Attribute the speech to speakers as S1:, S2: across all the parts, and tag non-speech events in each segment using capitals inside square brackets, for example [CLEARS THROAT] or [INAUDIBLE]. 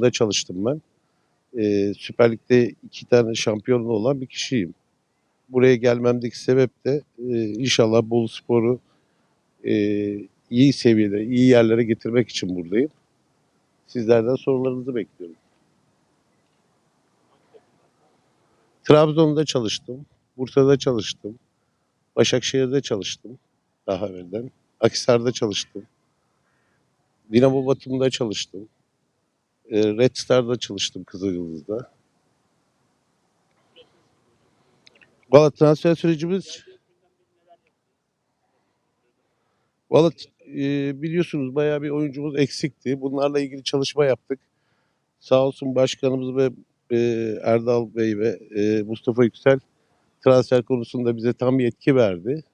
S1: da çalıştım ben. Ee, Süper Lig'de iki tane şampiyonluğu olan bir kişiyim. Buraya gelmemdeki sebep de e, inşallah Bolu Spor'u e, iyi seviyede, iyi yerlere getirmek için buradayım. Sizlerden sorularınızı bekliyorum. Trabzon'da çalıştım. Bursa'da çalıştım. Başakşehir'de çalıştım daha evvelden. Akhisar'da çalıştım. Dinamo Batum'da çalıştım. E, Red Star'da çalıştım Kızılyıldız'da. Valla transfer sürecimiz Valla e, biliyorsunuz bayağı bir oyuncumuz eksikti. Bunlarla ilgili çalışma yaptık. Sağ olsun başkanımız ve e, Erdal Bey ve e, Mustafa Yüksel transfer konusunda bize tam yetki verdi.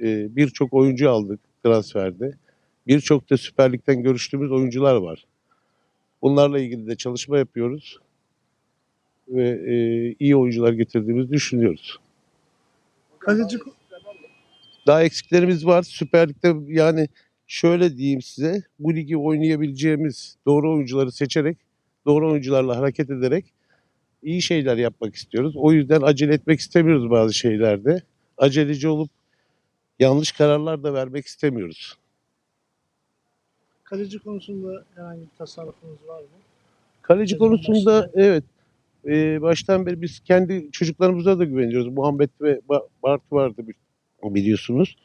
S1: E, Birçok oyuncu aldık transferde. Birçok da Süper Lig'den görüştüğümüz oyuncular var. Bunlarla ilgili de çalışma yapıyoruz. Ve e, iyi oyuncular getirdiğimizi düşünüyoruz.
S2: Kaleci
S1: Daha eksiklerimiz var. Süper Lig'de yani şöyle diyeyim size. Bu ligi oynayabileceğimiz doğru oyuncuları seçerek, doğru oyuncularla hareket ederek iyi şeyler yapmak istiyoruz. O yüzden acele etmek istemiyoruz bazı şeylerde. Aceleci olup yanlış kararlar da vermek istemiyoruz.
S2: Kaleci konusunda herhangi bir tasarrufunuz var mı?
S1: Kaleci
S2: Sezon
S1: konusunda
S2: başında-
S1: evet e, baştan beri biz kendi çocuklarımıza da güveniyoruz. Muhammed ve Ba- Bart vardı bi- biliyorsunuz.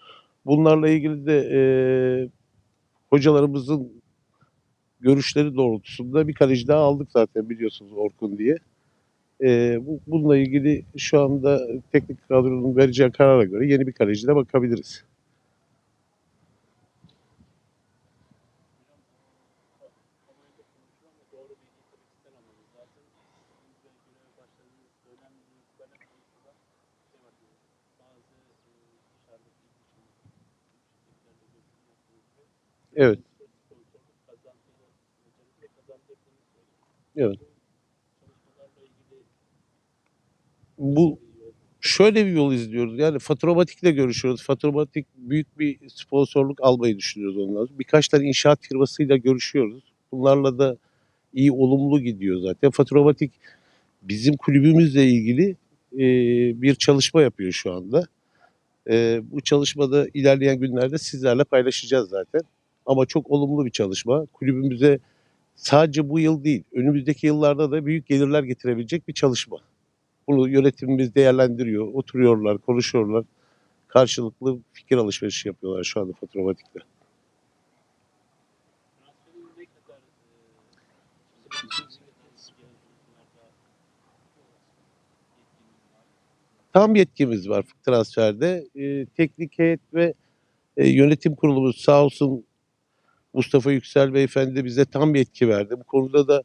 S1: Bunlarla ilgili de e, hocalarımızın görüşleri doğrultusunda bir kaleci daha aldık zaten biliyorsunuz Orkun diye. E, bu, bununla ilgili şu anda teknik kadronun vereceği karara göre yeni bir kaleci de bakabiliriz. Evet. Evet. Bu şöyle bir yol izliyoruz. Yani Faturamatik'le görüşüyoruz. Faturamatik büyük bir sponsorluk almayı düşünüyoruz ondan. Birkaç tane inşaat firmasıyla görüşüyoruz. Bunlarla da iyi olumlu gidiyor zaten. Faturamatik bizim kulübümüzle ilgili e, bir çalışma yapıyor şu anda. E, bu çalışmada ilerleyen günlerde sizlerle paylaşacağız zaten. Ama çok olumlu bir çalışma. Kulübümüze sadece bu yıl değil, önümüzdeki yıllarda da büyük gelirler getirebilecek bir çalışma. Bunu yönetimimiz değerlendiriyor, oturuyorlar, konuşuyorlar. Karşılıklı fikir alışverişi yapıyorlar şu anda Faturamatik'te. Tam yetkimiz var transferde. Ee, teknik heyet ve e, yönetim kurulumuz sağ olsun Mustafa Yüksel Beyefendi bize tam yetki verdi. Bu konuda da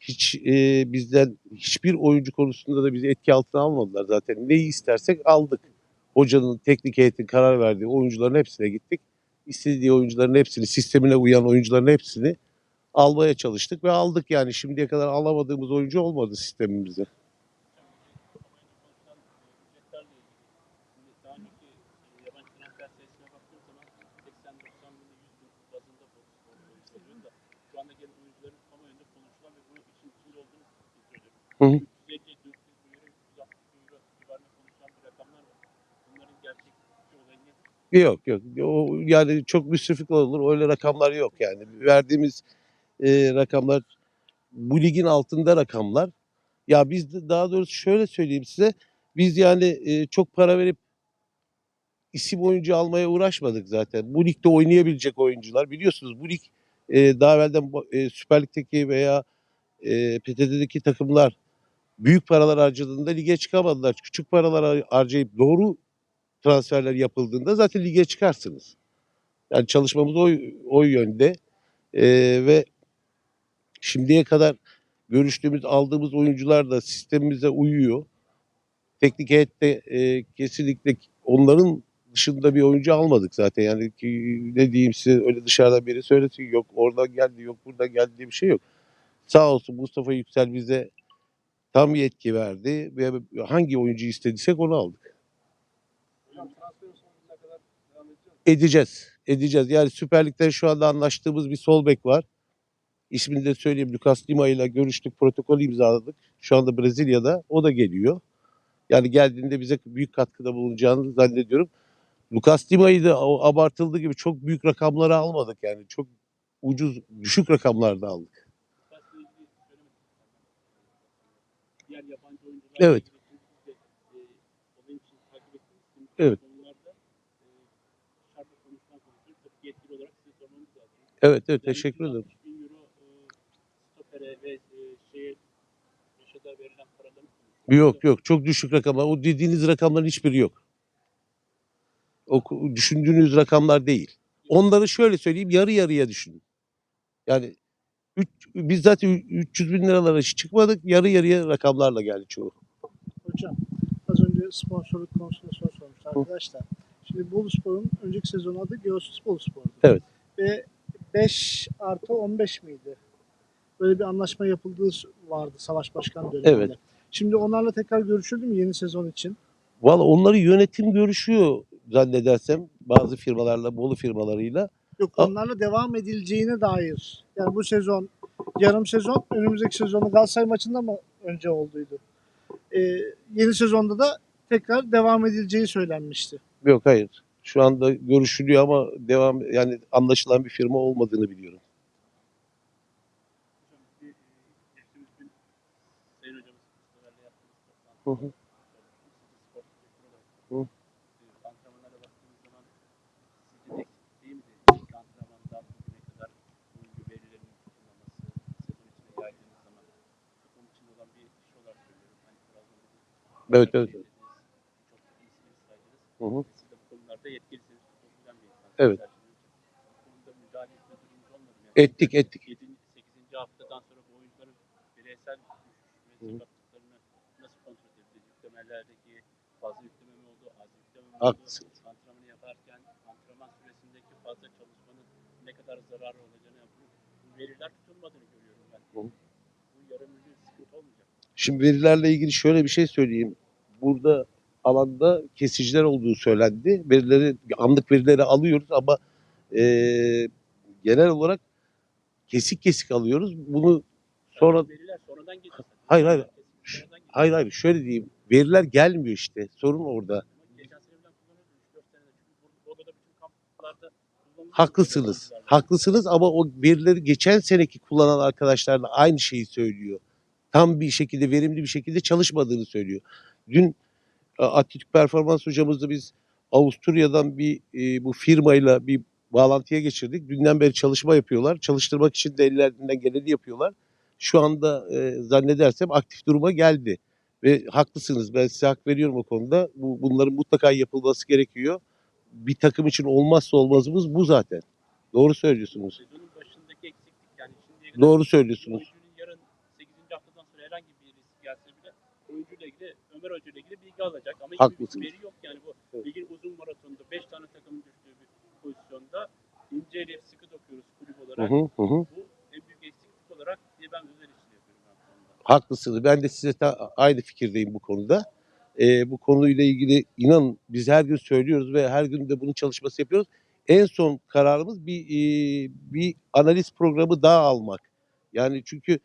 S1: hiç e, bizden hiçbir oyuncu konusunda da bizi etki altına almadılar zaten. Neyi istersek aldık. Hocanın, teknik heyetin karar verdiği oyuncuların hepsine gittik. İstediği oyuncuların hepsini, sistemine uyan oyuncuların hepsini almaya çalıştık ve aldık yani. Şimdiye kadar alamadığımız oyuncu olmadı sistemimize.
S3: Şu anda gelen oyuncuların kamuoyunda konuşulan ve bunun için içinde olduğunu söylüyorum.
S1: Hı hı.
S3: 150, 400 euro, 360 euro civarında konuşulan bir rakamlar var. Bunların gerçekçi olayı nedir?
S1: Yok yok. O, yani çok müsriflik olur. Öyle rakamlar yok yani. Verdiğimiz e, rakamlar bu ligin altında rakamlar. Ya biz de- daha doğrusu şöyle söyleyeyim size. Biz yani e, çok para verip isim oyuncu almaya uğraşmadık zaten. Bu ligde oynayabilecek oyuncular. Biliyorsunuz bu lig e, daha evvelden e, Süper Lig'deki veya e, PTT'deki takımlar büyük paralar harcadığında lige çıkamadılar. Küçük paralar har- harcayıp doğru transferler yapıldığında zaten lige çıkarsınız. Yani çalışmamız o, o yönde. Ee, ve şimdiye kadar görüştüğümüz, aldığımız oyuncular da sistemimize uyuyor. Teknik heyette e, kesinlikle onların dışında bir oyuncu almadık zaten. Yani ki, ne diyeyim size öyle dışarıdan biri söylesin yok oradan geldi yok buradan geldi diye bir şey yok. Sağ olsun Mustafa Yüksel bize tam yetki verdi ve hangi oyuncu istediysek onu aldık.
S3: Hocam edeceğiz.
S1: edeceğiz. Yani Süper Lig'de şu anda anlaştığımız bir sol bek var. İsmini de söyleyeyim. Lucas Lima ile görüştük, protokol imzaladık. Şu anda Brezilya'da. O da geliyor. Yani geldiğinde bize büyük katkıda bulunacağını zannediyorum. Lucas Lima'yı da abartıldığı gibi çok büyük rakamlara almadık yani. Çok ucuz, düşük rakamlarda aldık.
S3: Diğer yabancı oyuncular
S1: Evet.
S3: e,
S1: Evet.
S3: e.
S1: Evet evet
S3: Yani
S1: teşekkür ederim.
S3: 360 bin euro e,
S1: Yok yok çok düşük rakamlar. O dediğiniz rakamların hiçbiri yok. O düşündüğünüz rakamlar değil. Onları şöyle söyleyeyim yarı yarıya düşünün. Yani biz zaten 300 bin liralara hiç çıkmadık. Yarı yarıya rakamlarla geldi çoğu.
S2: Hocam az önce sponsorluk konusunda soru sormuştu arkadaşlar. Şimdi Bolu Spor'un önceki sezon adı Geosus Bolu Spor'du.
S1: Evet.
S2: Ve 5 artı 15 miydi? Böyle bir anlaşma yapıldığı vardı Savaş Başkan döneminde.
S1: Evet.
S2: Şimdi onlarla tekrar görüşüldü mü yeni sezon için?
S1: Valla onları yönetim görüşüyor zannedersem bazı firmalarla, Bolu firmalarıyla.
S2: Yok
S1: A-
S2: onlarla devam edileceğine dair. Yani bu sezon yarım sezon önümüzdeki sezonu Galatasaray maçında mı önce olduydu? Ee, yeni sezonda da tekrar devam edileceği söylenmişti.
S1: Yok hayır. Şu anda görüşülüyor ama devam yani anlaşılan bir firma olmadığını biliyorum.
S3: Hocam bir, e, geçtiğimiz gün Sayın Hocamız sizlerle yaptığımız
S1: Hı
S3: toplantıda
S1: hı.
S3: spor direktörü olarak
S1: Hı.
S3: e, antrenmanlara baktığımız zaman sizin eksik değil miydi? İlk antrenmandan bugüne kadar oyuncu verilerinin tutulmaması, sezon içine yaydığınız zaman takım için olan bir iş olarak söylüyorum. Hani Trabzon'da bu
S1: Evet, evet.
S3: çok da iyisiniz saydınız.
S1: Hı hı.
S3: Siz de bu konularda yetkilisiniz. Çok bilen bir insansınız.
S1: Evet.
S3: Bu konuda müdahale etme durumunuz olmadı mı? Yani
S1: Ettik ettik.
S3: 7. 8. haftadan sonra bu oyuncuların bireysel
S1: Hı hı.
S3: sakatlıklarını nasıl kontrol edildi? Yüklemelerdeki fazla yükleme mi oldu? Az yükleme mi oldu? Antrenmanı yaparken antrenman süresindeki fazla çalışmanın ne kadar zararı olacağını bu, veriler tutulmadığını görüyorum ben.
S1: Hı.
S3: Bu yarın bir sıkıntı olmayacak.
S1: Şimdi verilerle ilgili şöyle bir şey söyleyeyim. Burada alanda kesiciler olduğu söylendi. Verileri, anlık verileri alıyoruz ama eee, genel olarak kesik kesik alıyoruz. Bunu sonra
S3: veriler sonradan geliyor.
S1: Hayır, hayır. Hayır hayır şöyle diyeyim. Veriler gelmiyor işte. Sorun orada.
S3: Ama Geçen sene falan kullanıldı 3-4 senede. Çünkü bu- orada da bütün kamplarda kullanılıyor.
S1: Haklısınız. Haklısınız ama o verileri geçen seneki kullanan arkadaşlar da aynı şeyi söylüyor. Tam bir şekilde verimli bir şekilde çalışmadığını söylüyor. Dün e, Atletik Performans hocamızla biz Avusturya'dan bir e, bu firmayla bir bağlantıya geçirdik. Dünden beri çalışma yapıyorlar. Çalıştırmak için de ellerinden geleni yapıyorlar. Şu anda e, zannedersem aktif duruma geldi. Ve haklısınız ben size hak veriyorum o konuda. Bu, bunların mutlaka yapılması gerekiyor. Bir takım için olmazsa olmazımız bu zaten. Doğru söylüyorsunuz. Doğru söylüyorsunuz.
S3: oyuncunun yarın 8. haftadan sonra herhangi bir risk gelse bile oyuncuyla ilgili Ömer Hoca ile ilgili bilgi alacak. Ama hiçbir
S1: Haklısınız.
S3: veri yok yani bu
S1: Evet.
S3: ligin uzun maratonunda 5 tane takımın düştüğü bir pozisyonda inceleyip sıkı dokuyoruz kulüp olarak.
S1: hı, hı hı.
S3: Bu en büyük eksiklik olarak diye ben özel için yapıyorum.
S1: Haklısınız. Ben de size aynı fikirdeyim bu konuda. Ee, bu konuyla ilgili inan biz her gün söylüyoruz ve her gün de bunun çalışması yapıyoruz. En son kararımız bir e, bir analiz programı daha almak. Yani çünkü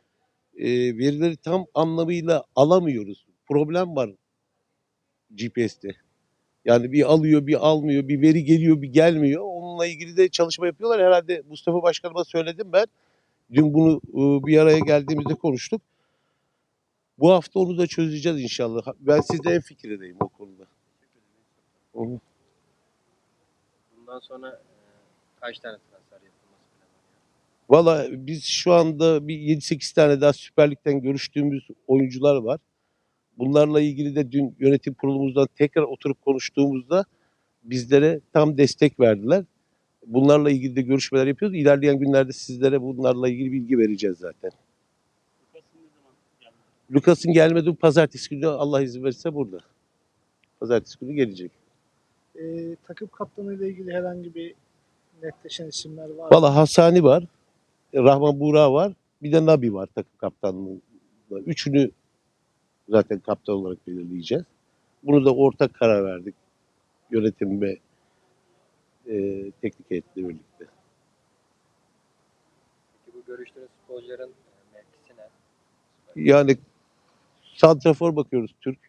S1: e, verileri tam anlamıyla alamıyoruz. Problem var GPS'te. Yani bir alıyor, bir almıyor, bir veri geliyor, bir gelmiyor. Onunla ilgili de çalışma yapıyorlar. Herhalde Mustafa Başkanıma söyledim ben. Dün bunu e, bir araya geldiğimizde konuştuk. Bu hafta onu da çözeceğiz inşallah. Ben sizde en fikirdeyim o konuda.
S4: Bundan sonra e, kaç tane transfer yapılması planlanıyor?
S1: Valla biz şu anda bir 7-8 tane daha Süper Lig'den görüştüğümüz oyuncular var. Bunlarla ilgili de dün yönetim kurulumuzdan tekrar oturup konuştuğumuzda bizlere tam destek verdiler. Bunlarla ilgili de görüşmeler yapıyoruz. İlerleyen günlerde sizlere bunlarla ilgili bilgi vereceğiz zaten. Lucas'ın gelmediği pazartesi günü Allah izin verirse burada. Pazartesi günü gelecek.
S2: Ee, takım kaptanı ile ilgili herhangi bir netleşen isimler var mı?
S1: Valla Hasani var. Rahman Buğra var. Bir de Nabi var takım kaptanlığında. Üçünü zaten kaptan olarak belirleyeceğiz. Bunu da ortak karar verdik. Yönetim ve e, teknik heyetle birlikte.
S4: Peki bu görüşlerin spor futbolcuların e, mevkisi ne?
S1: Yani santrafor bakıyoruz Türk.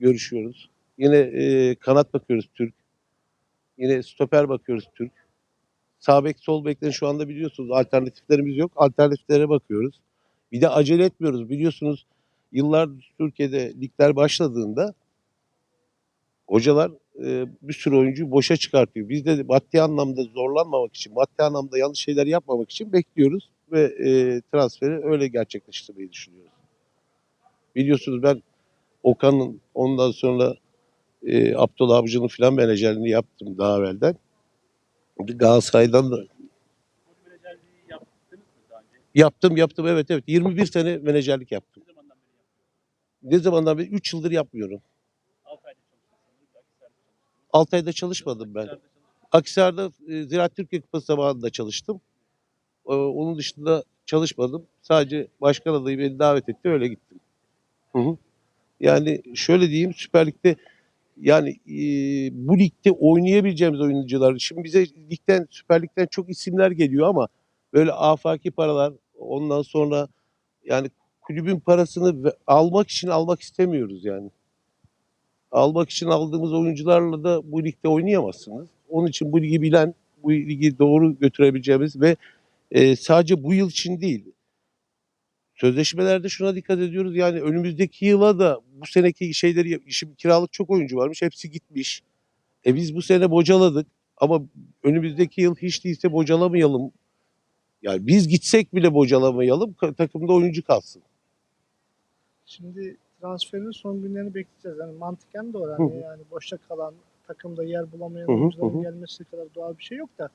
S1: Görüşüyoruz. Yine e, kanat bakıyoruz Türk. Yine stoper bakıyoruz Türk. Sağ bek sol bekten şu anda biliyorsunuz alternatiflerimiz yok. Alternatiflere bakıyoruz. Bir de acele etmiyoruz. Biliyorsunuz yıllar Türkiye'de ligler başladığında hocalar e, bir sürü oyuncuyu boşa çıkartıyor. Biz de maddi anlamda zorlanmamak için, maddi anlamda yanlış şeyler yapmamak için bekliyoruz ve e, transferi öyle gerçekleştirmeyi düşünüyoruz. Biliyorsunuz ben Okan'ın ondan sonra e, Abdullah Avcı'nın filan menajerliğini yaptım daha evvelden. Galatasaray'dan da yaptım yaptım evet evet 21 sene menajerlik yaptım.
S3: Ne zamandan beri yaptınız?
S1: Ne zamandan beri 3 yıldır yapmıyorum.
S3: 6 ayda çalıştınız. sanırım. Belki sen de çalıştınız.
S1: 6 ayda çalışmadım ben. Akhisar'da e, Ziraat Türkiye Kupası zamanında çalıştım. Onun dışında çalışmadım. Sadece başkan adayı beni davet etti öyle gittim. Hı hı. Yani şöyle diyeyim Süper Lig'de yani e, bu ligde oynayabileceğimiz oyuncular. Şimdi bize ligden Süper Lig'den çok isimler geliyor ama böyle afaki paralar ondan sonra yani kulübün parasını almak için almak istemiyoruz yani. Almak için aldığımız oyuncularla da bu ligde oynayamazsınız. Onun için bu ligi bilen, bu ligi doğru götürebileceğimiz ve e, sadece bu yıl için değil. Sözleşmelerde şuna dikkat ediyoruz. Yani önümüzdeki yıla da bu seneki şeyleri, şimdi kiralık çok oyuncu varmış. Hepsi gitmiş. E biz bu sene bocaladık. Ama önümüzdeki yıl hiç değilse bocalamayalım. Yani biz gitsek bile bocalamayalım. Takımda oyuncu kalsın.
S2: Şimdi transferin son günlerini bekleyeceğiz. Yani mantıken de o.
S1: Hı
S2: Yani,
S1: hı.
S2: yani boşta kalan, takımda yer bulamayan oyuncuların gelmesi kadar doğal bir şey yok da.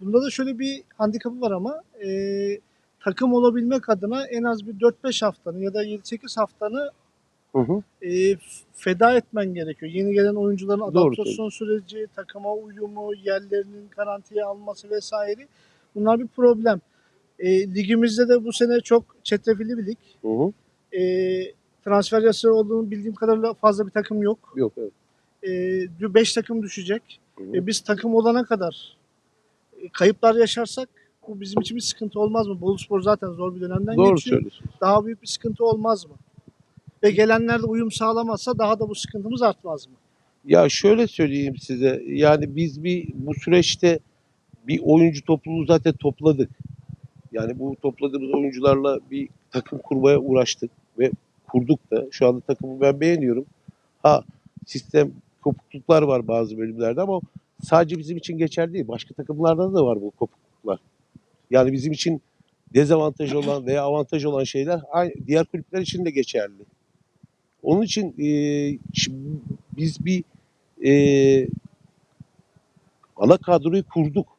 S2: Bunda da şöyle bir handikapı var ama e, takım olabilmek adına en az bir 4-5 haftanı ya da 7-8 haftanı
S1: Hı hı.
S2: e, feda etmen gerekiyor. Yeni gelen oyuncuların
S1: Doğru
S2: adaptasyon süreci, takıma uyumu, yerlerinin garantiye alması vesaire. Bunlar bir problem. E, ligimizde de bu sene çok çetrefilli bir lig.
S1: Hı hı.
S2: E, transfer yasağı olduğunu bildiğim kadarıyla fazla bir takım yok.
S1: Yok evet.
S2: E, 5 takım düşecek.
S1: Hı hı.
S2: E, biz takım olana kadar e, kayıplar yaşarsak bu bizim için bir sıkıntı olmaz mı? Boluspor zaten zor bir dönemden
S1: Doğru
S2: geçiyor.
S1: söylüyorsun.
S2: Daha büyük bir sıkıntı olmaz mı? Ve gelenler de uyum sağlamazsa daha da bu sıkıntımız artmaz mı?
S1: Ya şöyle söyleyeyim size. Yani biz bir bu süreçte bir oyuncu topluluğu zaten topladık. Yani bu topladığımız oyuncularla bir takım kurmaya uğraştık ve kurduk da. Şu anda takımı ben beğeniyorum. Ha sistem kopukluklar var bazı bölümlerde ama sadece bizim için geçerli değil. Başka takımlarda da var bu kopukluklar. Yani bizim için dezavantaj olan veya avantaj olan şeyler diğer kulüpler için de geçerli. Onun için şimdi biz bir eee, ana kadroyu kurduk.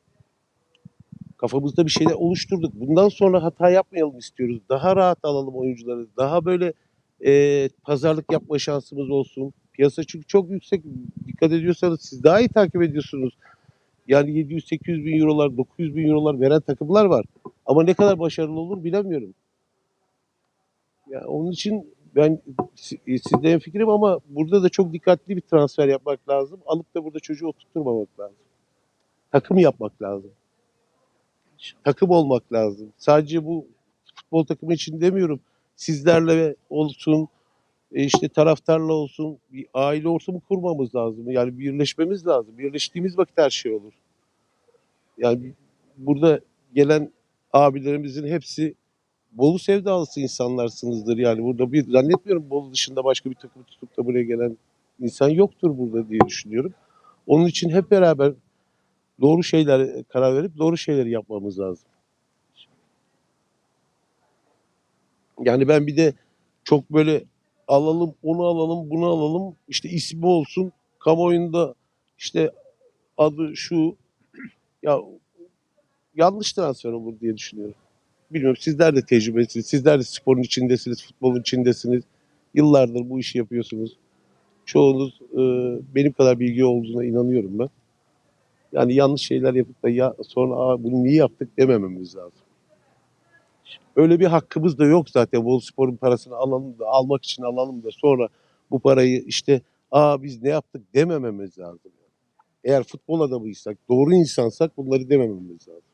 S1: Kafamızda bir şeyler oluşturduk. Bundan sonra hata yapmayalım istiyoruz. Daha rahat alalım oyuncuları. Daha böyle eee, pazarlık yapma şansımız olsun. Piyasa çünkü çok yüksek. Dikkat ediyorsanız siz daha iyi takip ediyorsunuz. Yani 700-800 bin eurolar, 900 bin eurolar veren takımlar var. Ama ne kadar başarılı olur bilemiyorum. Ya onun için ben e, sizde fikrim ama burada da çok dikkatli bir transfer yapmak lazım. Alıp da burada çocuğu oturtturmamak lazım. Takım yapmak lazım. Takım olmak lazım. Sadece bu futbol takımı için demiyorum. Sizlerle olsun, e, işte taraftarla olsun, bir aile ortamı kurmamız lazım. Yani birleşmemiz lazım. Birleştiğimiz vakit her şey olur. Yani burada gelen abilerimizin hepsi Bolu sevdalısı insanlarsınızdır. Yani burada bir zannetmiyorum Bolu dışında başka bir takım tutup da buraya gelen insan yoktur burada diye düşünüyorum. Onun için hep beraber doğru şeyler karar verip doğru şeyleri yapmamız lazım. Yani ben bir de çok böyle alalım, onu alalım, bunu alalım, işte ismi olsun, kamuoyunda işte adı şu [CLEARS THROAT] ya yanlış transfer olur diye düşünüyorum. Bilmiyorum sizler de tecrübelisiniz, sizler de sporun içindesiniz, futbolun içindesiniz. Yıllardır bu işi yapıyorsunuz. Çoğunuz e, benim kadar bilgi olduğuna inanıyorum ben. Yani yanlış şeyler yapıp da ya sonra Aa, bunu niye yaptık demememiz lazım. Öyle bir hakkımız da yok zaten. Bol sporun parasını alalım da almak için alalım da sonra bu parayı işte aa biz ne yaptık demememiz lazım. Eğer futbol adamıysak, doğru insansak bunları demememiz lazım.